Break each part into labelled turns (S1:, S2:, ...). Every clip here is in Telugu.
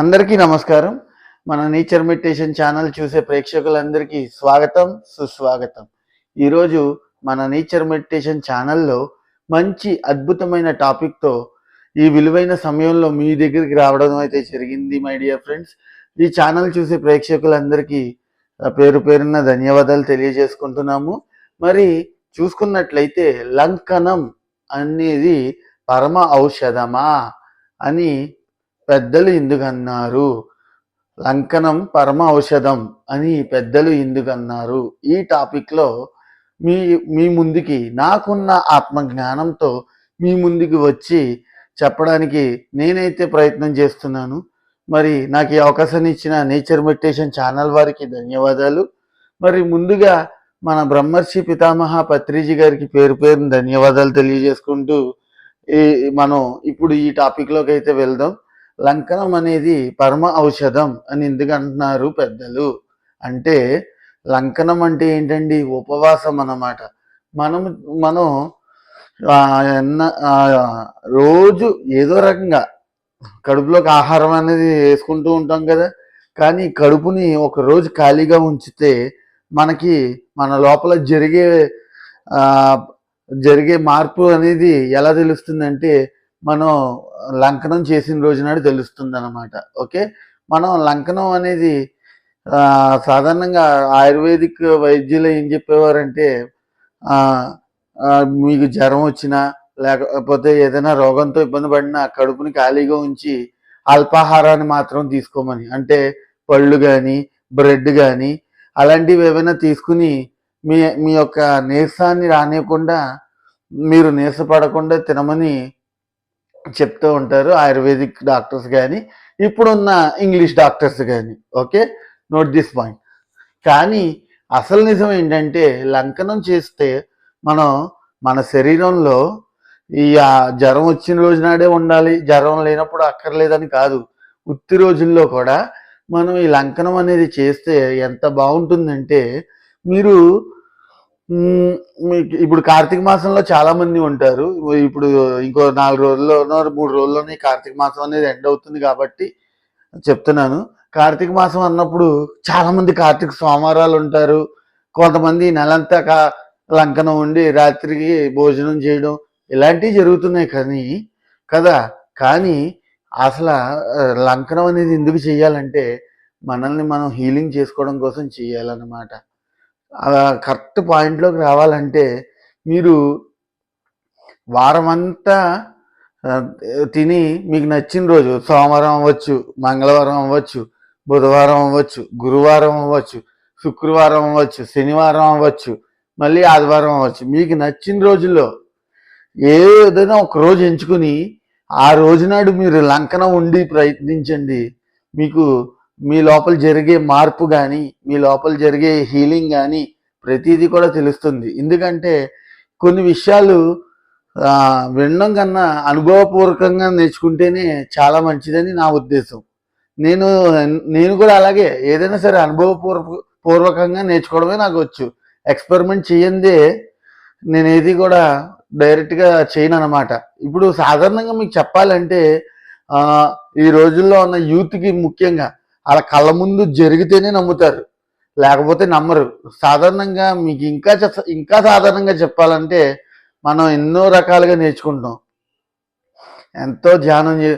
S1: అందరికీ నమస్కారం. మన నేచర్ మెడిటేషన్ ఛానల్ చూసే ప్రేక్షకులందరికీ స్వాగతం సుస్వాగతం. ఈరోజు మన నేచర్ మెడిటేషన్ ఛానల్లో మంచి అద్భుతమైన టాపిక్తో ఈ విలువైన సమయంలో మీ దగ్గరికి రావడం అయితే జరిగింది మై డియర్ ఫ్రెండ్స్ ఈ ఛానల్ చూసే ప్రేక్షకులందరికీ పేరు పేరున్న ధన్యవాదాలు తెలియజేసుకుంటున్నాము. మరి చూసుకున్నట్లయితే లంకనం అనేది పరమ ఔషధమా అని పెద్దలు ఎందుకన్నారు? లంకనం పరమ ఔషధం అని పెద్దలు ఎందుకన్నారు? ఈ టాపిక్లో మీ మీ ముందుకి నాకున్న ఆత్మజ్ఞానంతో మీ ముందుకి వచ్చి చెప్పడానికి నేనైతే ప్రయత్నం చేస్తున్నాను. మరి నాకు ఈ అవకాశాన్ని ఇచ్చిన నేచర్ మెడిటేషన్ ఛానల్ వారికి ధన్యవాదాలు. మరి ముందుగా మన బ్రహ్మర్షి పితామహ పత్రిజీ గారికి పేరు పేరున ధన్యవాదాలు తెలియజేసుకుంటూ ఈ మనం ఇప్పుడు ఈ టాపిక్లోకి అయితే వెళ్దాం. లంకనం అనేది పరమ ఔషధం అని ఎందుకు అంటున్నారు పెద్దలు? అంటే లంకనం అంటే ఏంటండి? ఉపవాసం అన్నమాట. మనం మనం రోజు ఏదో రకంగా కడుపులోకి ఆహారం అనేది వేసుకుంటూ ఉంటాం కదా. కానీ కడుపుని ఒక రోజు ఖాళీగా ఉంచితే మనకి మన లోపల జరిగే జరిగే మార్పు అనేది ఎలా తెలుస్తుందంటే మనం లంకనం చేసిన రోజు నాడు తెలుస్తుంది అనమాట ఓకే? మనం లంకనం అనేది సాధారణంగా ఆయుర్వేదిక్ వైద్యులు ఏం చెప్పేవారంటే మీకు జ్వరం వచ్చినా లేకపోతే ఏదైనా రోగంతో ఇబ్బంది పడినా కడుపుని ఖాళీగా ఉంచి అల్పాహారాన్ని మాత్రం తీసుకోమని. అంటే పళ్ళు కానీ బ్రెడ్ కానీ అలాంటివి ఏమైనా తీసుకుని మీ మీ యొక్క నీరసాన్ని రానియకుండా మీరు నీరసపడకుండా తినమని చెప్తూ ఉంటారు ఆయుర్వేదిక్ డాక్టర్స్ కానీ ఇప్పుడున్న ఇంగ్లీష్ డాక్టర్స్ కానీ ఓకే? నోట్ దిస్ పాయింట్ కానీ అసలు నిజం ఏంటంటే లంకనం చేస్తే మనం మన శరీరంలో ఈ జ్వరం వచ్చిన రోజు నాడే ఉండాలి జ్వరం లేనప్పుడు అక్కర్లేదని కాదు. ఉత్తి రోజుల్లో కూడా మనం ఈ లంకనం అనేది చేస్తే ఎంత బాగుంటుందంటే మీరు మీకు ఇప్పుడు కార్తీక మాసంలో చాలా మంది ఉంటారు. ఇప్పుడు ఇంకో నాలుగు రోజుల్లోనో మూడు రోజుల్లోనే కార్తీక మాసం అనేది ఎండ్ అవుతుంది కాబట్టి చెప్తున్నాను. కార్తీక మాసం అన్నప్పుడు చాలా మంది కార్తీక సోమవారాలు ఉంటారు. కొంతమంది నెలంతా కా లంకనం ఉండి రాత్రికి భోజనం చేయడం ఇలాంటివి జరుగుతున్నాయి కానీ కదా? కానీ అసలు లంకనం అనేది ఎందుకు చేయాలంటే మనల్ని మనం హీలింగ్ చేసుకోవడం కోసం చేయాలన్నమాట. అలా కరెక్ట్ పాయింట్లోకి రావాలంటే మీరు వారమంతా తిని మీకు నచ్చిన రోజు సోమవారం అవ్వచ్చు మంగళవారం అవ్వచ్చు బుధవారం అవ్వచ్చు గురువారం అవ్వచ్చు శుక్రవారం అవ్వచ్చు శనివారం అవ్వచ్చు మళ్ళీ ఆదివారం అవ్వచ్చు. మీకు నచ్చిన రోజుల్లో ఏదైనా ఒక రోజు ఎంచుకుని ఆ రోజు నాడు మీరు లంకన ఉండి ప్రయత్నించండి. మీకు మీ లోపల జరిగే మార్పు కానీ మీ లోపల జరిగే హీలింగ్ కానీ ప్రతిదీ కూడా తెలుస్తుంది. ఎందుకంటే కొన్ని విషయాలు వినడం కన్నా అనుభవపూర్వకంగా నేర్చుకుంటేనే చాలా మంచిదని నా ఉద్దేశం. నేను నేను కూడా అలాగే ఏదైనా సరే అనుభవపూర్వ పూర్వకంగా నేర్చుకోవడమే నాకు వచ్చు. ఎక్స్పెరిమెంట్ చేయందే నేను ఏది కూడా డైరెక్ట్గా చేయను అనమాట ఇప్పుడు సాధారణంగా మీకు చెప్పాలంటే ఈ రోజుల్లో ఉన్న యూత్కి ముఖ్యంగా అలా కళ్ళ ముందు జరిగితేనే నమ్ముతారు. లేకపోతే నమ్మరు. సాధారణంగా మీకు ఇంకా ఇంకా సాధారణంగా చెప్పాలంటే మనం ఎన్నో రకాలుగా నేర్చుకుంటాం ఎంతో ధ్యానం చే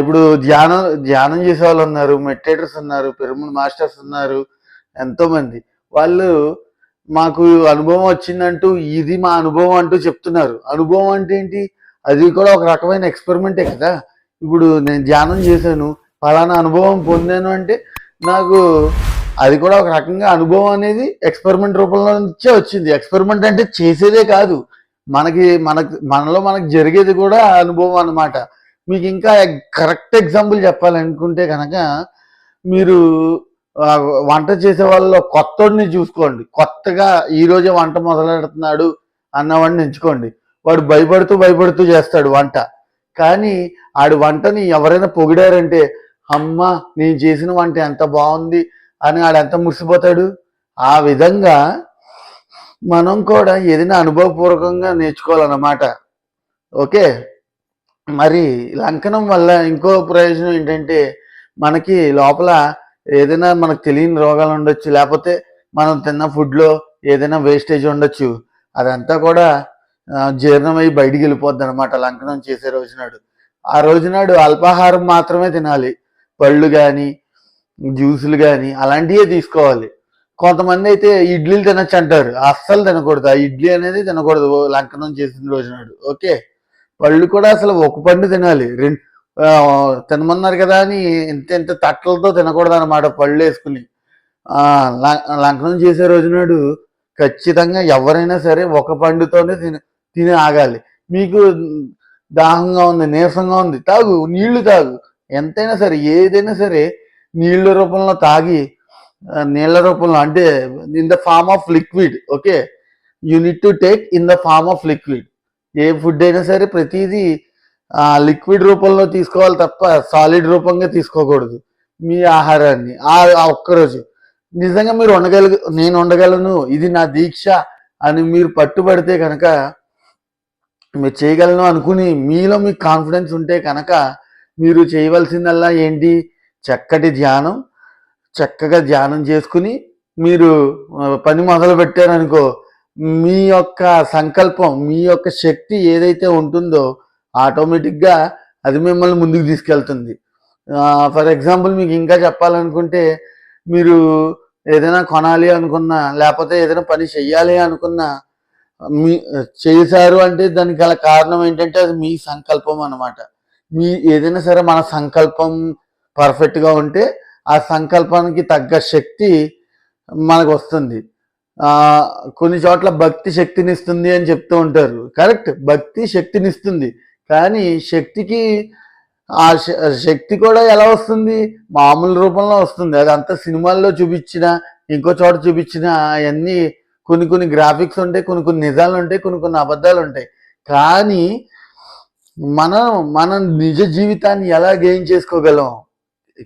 S1: ఇప్పుడు ధ్యానం ధ్యానం చేసే వాళ్ళు ఉన్నారు. మెడిటేటర్స్ ఉన్నారు పిరమిడ్ మాస్టర్స్ ఉన్నారు ఎంతోమంది. వాళ్ళు మాకు అనుభవం వచ్చిందంటూ ఇది మా అనుభవం అంటూ చెప్తున్నారు. అనుభవం అంటే ఏంటి? అది కూడా ఒక రకమైన ఎక్స్పెరిమెంటే కదా. ఇప్పుడు నేను ధ్యానం చేశాను. ఫలానా అనుభవం పొందాను అంటే నాకు అది కూడా ఒక రకంగా అనుభవం అనేది ఎక్స్పెరిమెంట్ రూపంలో నుంచే వచ్చింది. ఎక్స్పెరిమెంట్ అంటే చేసేదే కాదు. మనకి మనకి మనలో మనకు జరిగేది కూడా అనుభవం అనమాట మీకు ఇంకా కరెక్ట్ ఎగ్జాంపుల్ చెప్పాలనుకుంటే కనుక మీరు వంట చేసే వాళ్ళలో కొత్తోడిని చూసుకోండి. కొత్తగా ఈరోజే వంట మొదలెడుతున్నాడు అన్నవాడిని ఎంచుకోండి. వాడు భయపడుతూ భయపడుతూ చేస్తాడు వంట. కానీ ఆడు వంటని ఎవరైనా పొగిడారంటే అమ్మ నేను చేసిన వంట ఎంత బాగుంది అని ఆడు ఎంత మురిసిపోతాడు? ఆ విధంగా మనం కూడా ఏదైనా అనుభవపూర్వకంగా నేర్చుకోవాలన్నమాట. ఓకే? మరి లంకనం వల్ల ఇంకో ప్రయోజనం ఏంటంటే మనకి లోపల ఏదైనా మనకు తెలియని రోగాలు ఉండొచ్చు లేకపోతే మనం తిన్న ఫుడ్లో ఏదైనా వేస్టేజ్ ఉండొచ్చు. అదంతా కూడా జీర్ణమై బయటికి వెళ్ళిపోద్ది అనమాట లంకనం చేసే రోజునాడు. ఆ రోజునాడు అల్పాహారం మాత్రమే తినాలి. పళ్ళు కానీ జ్యూసులు కానీ అలాంటివే తీసుకోవాలి. కొంతమంది అయితే ఇడ్లీలు తినచ్చు అంటారు. అస్సలు తినకూడదు. ఆ ఇడ్లీ అనేది తినకూడదు. ఓ లంకనం చేసిన రోజునాడు ఓకే. పళ్ళు కూడా అసలు ఒక పండు తినాలి. రెండు తినమన్నారు కదా అని ఇంత ఇంత తట్టలతో తినకూడదు అనమాట పళ్ళు వేసుకుని. లంకనం చేసే రోజు నాడు ఖచ్చితంగా ఎవరైనా సరే ఒక పండుతోనే తిని తిని ఆగాలి. మీకు దాహంగా ఉంది నీరసంగా ఉంది. తాగు నీళ్ళు తాగు. ఎంతైనా సరే ఏదైనా సరే నీళ్ళ రూపంలో తాగి నీళ్ళ రూపంలో అంటే in the form of liquid okay you need to take in the form of liquid A food అయినా సరే ప్రతిదీ లిక్విడ్ రూపంలో తీసుకోవాలి తప్ప సాలిడ్ రూపంగా తీసుకోకూడదు మీ ఆహారాన్ని. ఆ ఆ ఒక్కరోజు. నిజంగా మీరు ఉండగలుగు నేను ఉండగలను ఇది నా దీక్ష అని మీరు పట్టుబడితే కనుక మీరు చేయగలను అనుకుని మీలో మీకు కాన్ఫిడెన్స్ ఉంటే కనుక మీరు చేయవలసిందల్లా ఏంటి? చక్కటి ధ్యానం చక్కగా ధ్యానం చేసుకుని మీరు పని మొదలు పెట్టారనుకో మీ యొక్క సంకల్పం మీ యొక్క శక్తి ఏదైతే ఉంటుందో ఆటోమేటిక్గా అది మిమ్మల్ని ముందుకు తీసుకెళ్తుంది. ఫర్ ఎగ్జాంపుల్ మీకు ఇంకా చెప్పాలనుకుంటే మీరు ఏదైనా కొనాలి అనుకున్నా లేకపోతే ఏదైనా పని చెయ్యాలి అనుకున్నా మీ చేశారు అంటే దానికి గల కారణం ఏంటంటే అది మీ సంకల్పం అనమాట మీ ఏదైనా సరే మన సంకల్పం పర్ఫెక్ట్గా ఉంటే ఆ సంకల్పానికి తగ్గ శక్తి మనకు వస్తుంది. కొన్ని చోట్ల భక్తి శక్తిని ఇస్తుంది అని చెప్తూ ఉంటారు. కరెక్ట్ భక్తి శక్తినిస్తుంది. కానీ శక్తికి ఆ శ- శక్తి కూడా ఎలా వస్తుంది? మామూలు రూపంలో వస్తుంది. అదంతా సినిమాల్లో చూపించిన ఇంకో చోట చూపించిన అవన్నీ కొన్ని కొన్ని గ్రాఫిక్స్ ఉంటాయి కొన్ని కొన్ని నిజాలు ఉంటాయి కొన్ని కొన్ని అబద్ధాలు ఉంటాయి కానీ మనం మన నిజ జీవితాన్ని ఎలా గెయిన్ చేసుకోగలం?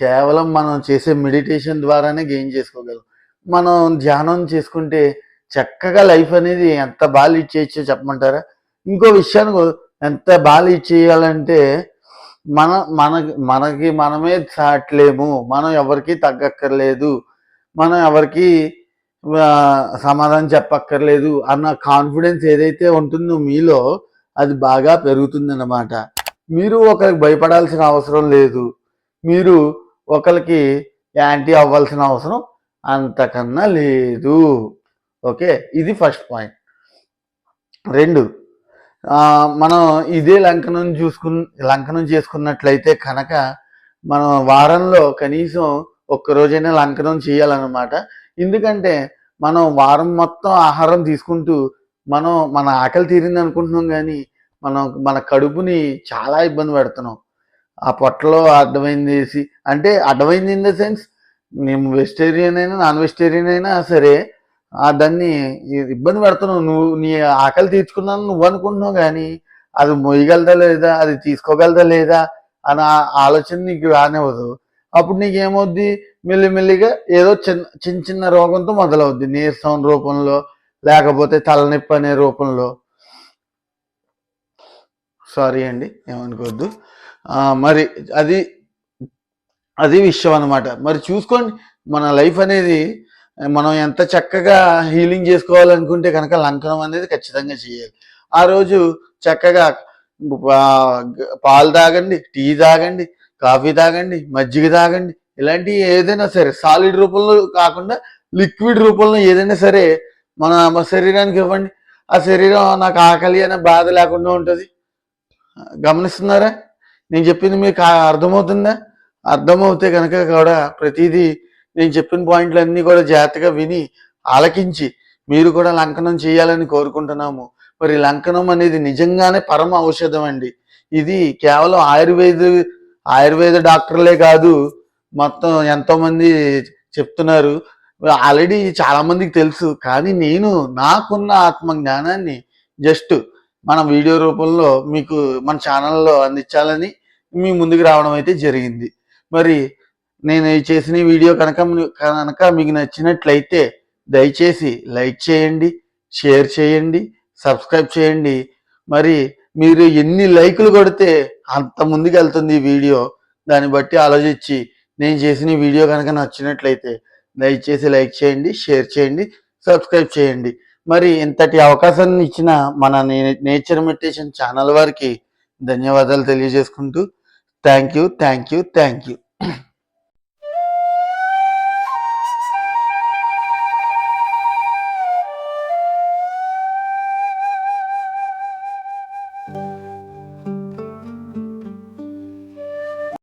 S1: కేవలం మనం చేసే మెడిటేషన్ ద్వారానే గెయిన్ చేసుకోగలం. మనం ధ్యానం చేసుకుంటే చక్కగా లైఫ్ అనేది ఎంత బాగా లీడ్ చేయొచ్చో చెప్పమంటారా? ఇంకో విషయానికి ఎంత బాగా లీడ్ చేయాలంటే మన మన మనకి మనమే చాట్లేము. మనం ఎవరికి తగ్గక్కర్లేదు. మనం ఎవరికి సమాధానం చెప్పక్కర్లేదు అన్న కాన్ఫిడెన్స్ ఏదైతే ఉంటుందో మీలో అది బాగా పెరుగుతుందన్నమాట. మీరు ఒకరికి భయపడాల్సిన అవసరం లేదు. మీరు ఒకరికి యాంటీ అవ్వాల్సిన అవసరం అంతకన్నా లేదు. ఓకే? ఇది ఫస్ట్ పాయింట్. రెండు మనం ఇదే లంకనం చూసుకున్న లంకనం చేసుకున్నట్లయితే కనుక మనం వారంలో కనీసం ఒక్కరోజైనా లంకనం చేయాలన్నమాట. ఎందుకంటే మనం వారం మొత్తం ఆహారం తీసుకుంటూ మనం మన ఆకలి తీరింది అనుకుంటున్నాం కానీ మనం మన కడుపుని చాలా ఇబ్బంది పెడుతున్నాం. ఆ పొట్టలో అడ్డమైంది వేసి అంటే అడ్డమైంది ఇన్ ద సెన్స్ మేము వెజిటేరియన్ అయినా నాన్ వెజిటేరియన్ అయినా సరే దాన్ని ఇబ్బంది పెడుతున్నావు. నువ్వు నీ ఆకలి తీర్చుకున్నాను నువ్వు అనుకుంటున్నావు కానీ అది మొయ్యగలదా లేదా అది తీసుకోగలదా లేదా అని ఆలోచన నీకు రానివ్వదు. అప్పుడు నీకేమవుద్ది? మెల్లిమెల్లిగా ఏదో చిన్న చిన్న చిన్న రోగంతో మొదలవుద్ది. నీరసం రూపంలో లేకపోతే తలనొప్పి అనే రూపంలో. సారీ అండి ఏమనుకోవద్దు. మరి అది అది విషయం అనమాట మరి చూసుకోండి మన లైఫ్ అనేది మనం ఎంత చక్కగా హీలింగ్ చేసుకోవాలనుకుంటే కనుక లంకనం అనేది ఖచ్చితంగా చేయాలి. ఆ రోజు చక్కగా పాలు తాగండి టీ తాగండి కాఫీ తాగండి మజ్జిగ తాగండి ఇలాంటి ఏదైనా సరే సాలిడ్ రూపంలో కాకుండా లిక్విడ్ రూపంలో ఏదైనా సరే మన మన శరీరానికి ఇవ్వండి. ఆ శరీరం నాకు ఆకలి అనే బాధ లేకుండా ఉంటుంది. గమనిస్తున్నారా? నేను చెప్పింది మీకు అర్థమవుతుందా? అర్థమవుతే కనుక కూడా ప్రతిదీ నేను చెప్పిన పాయింట్లు అన్నీ కూడా జాగ్రత్తగా విని ఆలకించి మీరు కూడా లంకనం చేయాలని కోరుకుంటున్నాము. మరి లంకనం అనేది నిజంగానే పరమ ఔషధం అండి. ఇది కేవలం ఆయుర్వేద ఆయుర్వేద డాక్టర్లే కాదు మొత్తం ఎంతోమంది చెప్తున్నారు. ఆల్రెడీ చాలా మందికి తెలుసు. కానీ నేను నాకున్న ఆత్మ జ్ఞానాన్ని జస్ట్ మన వీడియో రూపంలో మీకు మన ఛానల్లో అందించాలని మీ ముందుకు రావడం అయితే జరిగింది. మరి నేను చేసిన వీడియో కనుక మీ- కనుక మీకు నచ్చినట్లయితే దయచేసి లైక్ చేయండి షేర్ చేయండి సబ్స్క్రైబ్ చేయండి. మరి మీరు ఎన్ని లైకులు కొడితే అంత ముందుకు వెళ్తుంది ఈ వీడియో. దాన్ని బట్టి ఆలోచించి నేను చేసిన వీడియో కనుక నచ్చినట్లయితే దయచేసి లైక్ చేయండి షేర్ చేయండి సబ్స్క్రైబ్ చేయండి. మరి ఇంతటి అవకాశాన్ని ఇచ్చిన మన నే- నేచర్ మెడిటేషన్ ఛానల్ వారికి ధన్యవాదాలు తెలియజేసుకుంటూ thank you thank you thank you.